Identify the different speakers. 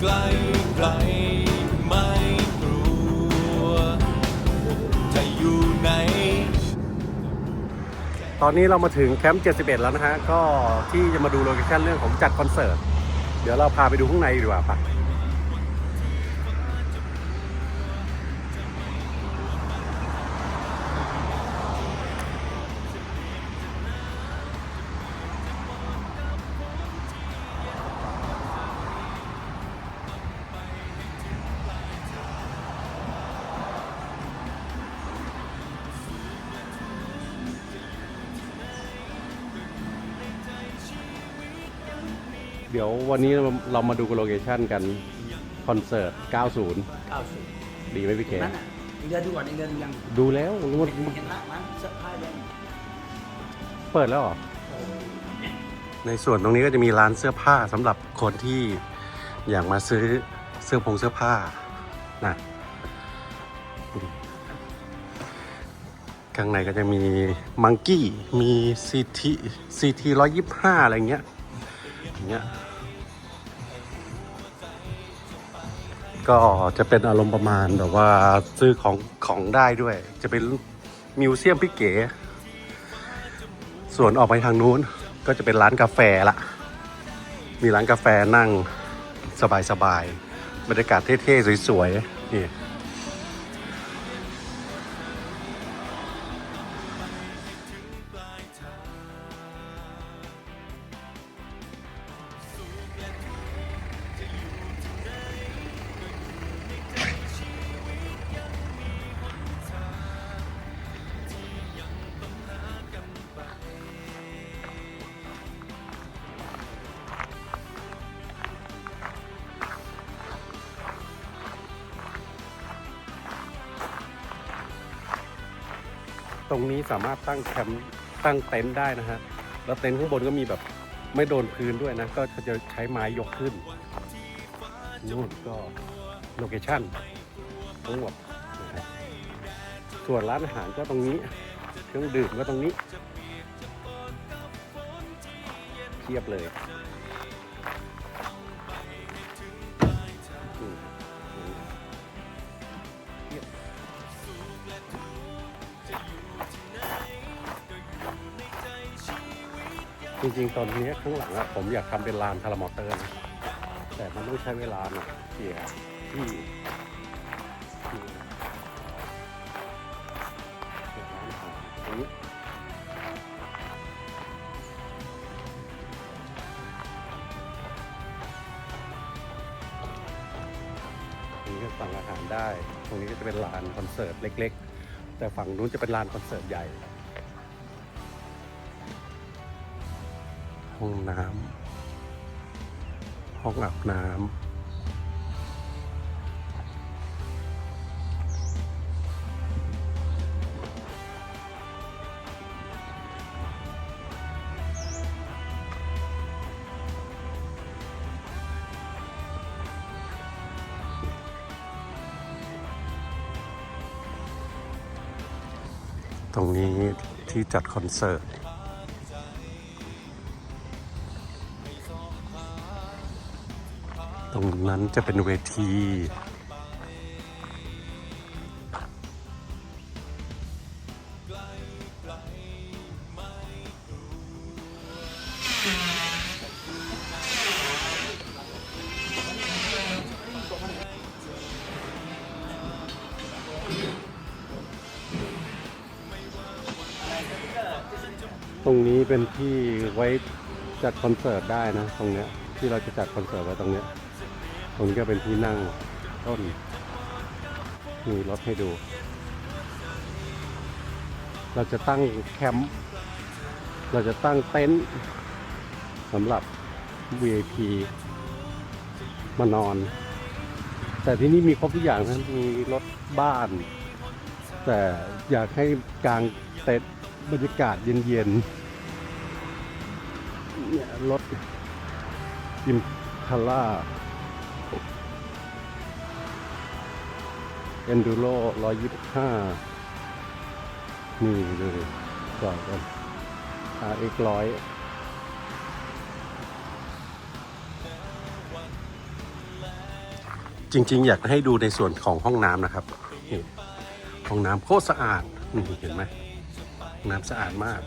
Speaker 1: ไกลไกลไม่กลัว จะอยู่ไหน
Speaker 2: ตอนนี้เรามาถึงแคมป์ 71 แล้วนะฮะ ก็ที่จะมาดูโลเคชั่นเรื่องของจัดคอนเสิร์ต เดี๋ยวเราพาไปดูข้างในดีกว่าปะ เดี๋ยววันนี้เราเรามาดูโลเคชั่นกัน คอนเสิร์ต 90
Speaker 3: เก้าสิบ
Speaker 2: ดีไหมพี่เค
Speaker 3: นั่นอะอีกเดือนดูก่อนอีกเดือนดูยัง
Speaker 2: ดูแล้วมัน
Speaker 3: เห็นละมันเสื้อผ้ายัง
Speaker 2: เปิดแล้วเหรอในส่วนตรงนี้ก็จะมีร้านเสื้อผ้าสำหรับคนที่อยากมาซื้อเสื้อผงเสื้อผ้านะข้างในก็จะมีมังกี้มีซีทีซีทีร้อยยี่ห้าอะไรเงี้ย อย่างเงี้ยก็จะเป็นอารมณ์ประมาณแบบว่าซื้อของของได้ด้วย จะเป็นมิวเซียมพี่เก๋ ส่วนออกไปทางนู้นก็จะเป็นร้านกาแฟละ มีร้านกาแฟนั่งสบายๆบรรยากาศเท่ๆ สวยๆ นี่ ตรงนี้สามารถตั้งแคมป์ตั้งเต็นท์ได้นะฮะแล้วเต็นท์ข้างบนก็มีแบบไม่โดนพื้นด้วยนะ ก็จะใช้ไม้ยกขึ้นนู่นก็โลเคชั่นทั้งหมดส่วนร้านอาหารก็ตรงนี้ เครื่องดื่มก็ตรงนี้เทียบเลย จริงๆ ตอนนี้ข้างหลังอะผมอยากทำเป็นลานพารามอเตอร์นะแต่มันต้องใช้เวลาหน่อยเสียที่นี้ก็สั่งอาหารได้ ตรงนี้ก็จะเป็นลานคอนเสิร์ตเล็ก ๆ แต่ฝั่งนู้นจะเป็นลานคอนเสิร์ตใหญ่ ห้องน้ำห้องอาบน้ำตรงนี้ที่จัดคอนเสิร์ต ตรงนั้นจะเป็นเวที ตรงนี้เป็นที่ไว้จัดคอนเสิร์ตได้นะ ตรงเนี้ยที่เราจะจัดคอนเสิร์ตไว้ตรงเนี้ย รงนี้ก็เป็นที่นั่งต้น มีรถให้ดู เราจะตั้งแคมป์ เราจะตั้งเต็นท์สำหรับ VIP มานอน แต่ที่นี่มีครบทุกอย่างนะมีรถบ้าน แต่อยากให้กลางเต็นท์บรรยากาศเย็นๆเนี่ยรถอิมพาร่า เอนดูโรร้อยยี่สิบห้านี่เลยจอดกัน RX ร้อยจริง ๆ อยากให้ดูในส่วนของห้องน้ำนะครับห้องน้ำโคตรสะอาดนี่เห็นไหมน้ำสะอาดมาก